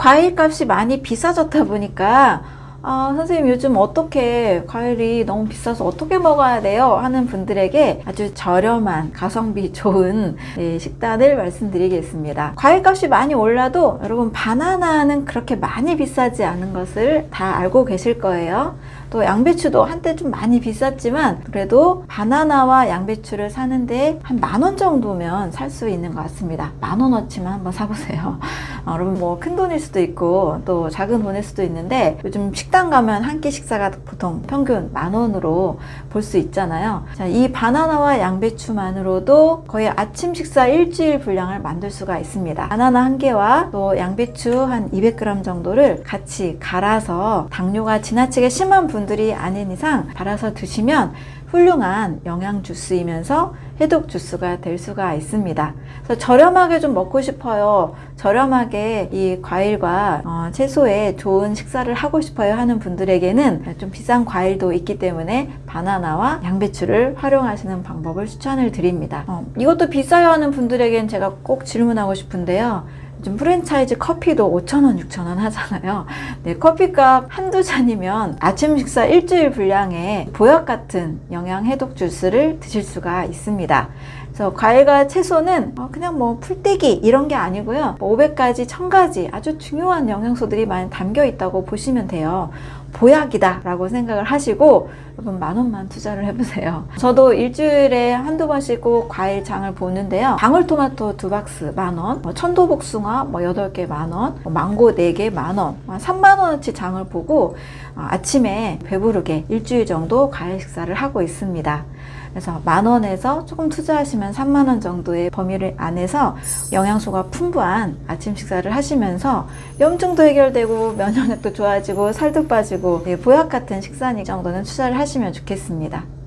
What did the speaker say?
과일 값이 많이 비싸졌다 보니까 아, 선생님 요즘 어떻게 과일이 너무 비싸서 어떻게 먹어야 돼요? 하는 분들에게 아주 저렴한 가성비 좋은 네, 식단을 말씀드리겠습니다. 과일 값이 많이 올라도 여러분 바나나는 그렇게 많이 비싸지 않은 것을 다 알고 계실 거예요. 또 양배추도 한때 좀 많이 비쌌지만 그래도 바나나와 양배추를 사는데 한 만 원 정도면 살 수 있는 것 같습니다. 만 원어치만 한번 사보세요. 어, 여러분 뭐 큰 돈일 수도 있고 또 작은 돈일 수도 있는데 요즘 식당 가면 한 끼 식사가 보통 평균 만 원으로 볼 수 있잖아요. 자, 이 바나나와 양배추만으로도 거의 아침 식사 일주일 분량을 만들 수가 있습니다. 바나나 한 개와 또 양배추 한 200g 정도를 같이 갈아서 당뇨가 지나치게 심한 분들이 아닌 이상 갈아서 드시면 훌륭한 영양 주스이면서 해독 주스가 될 수가 있습니다. 그래서 저렴하게 좀 먹고 싶어요. 저렴하게 이 과일과 어, 채소에 좋은 식사를 하고 싶어요 하는 분들에게는 좀 비싼 과일도 있기 때문에 바나나와 양배추를 활용하시는 방법을 추천을 드립니다. 어, 이것도 비싸요 하는 분들에게는 제가 꼭 질문하고 싶은데요. 요즘 프랜차이즈 커피도 5,000원, 6,000원 하잖아요. 네, 커피값 한두 잔이면 아침 식사 일주일 분량의 보약 같은 영양 해독 주스를 드실 수가 있습니다. 그래서 과일과 채소는 어, 그냥 뭐 풀떼기 이런 게 아니고요. 500가지, 1000가지 아주 중요한 영양소들이 많이 담겨 있다고 보시면 돼요. 보약이다 라고 생각을 하시고 여러분 만 원만 투자를 해보세요. 저도 일주일에 한두 번씩 꼭 과일 장을 보는데요. 방울토마토 두 박스 만 원, 뭐 천도복숭아 뭐 여덟 개 만 원, 뭐 망고 네 개 만 원, 한 3만 원어치 장을 보고 어, 아침에 배부르게 일주일 정도 과일 식사를 하고 있습니다. 그래서 만 원에서 조금 투자하시면 3만 원 정도의 범위를 안에서 영양소가 풍부한 아침 식사를 하시면서 염증도 해결되고 면역력도 좋아지고 살도 빠지고 예, 보약 같은 식사니 정도는 투자를 하시면 좋겠습니다.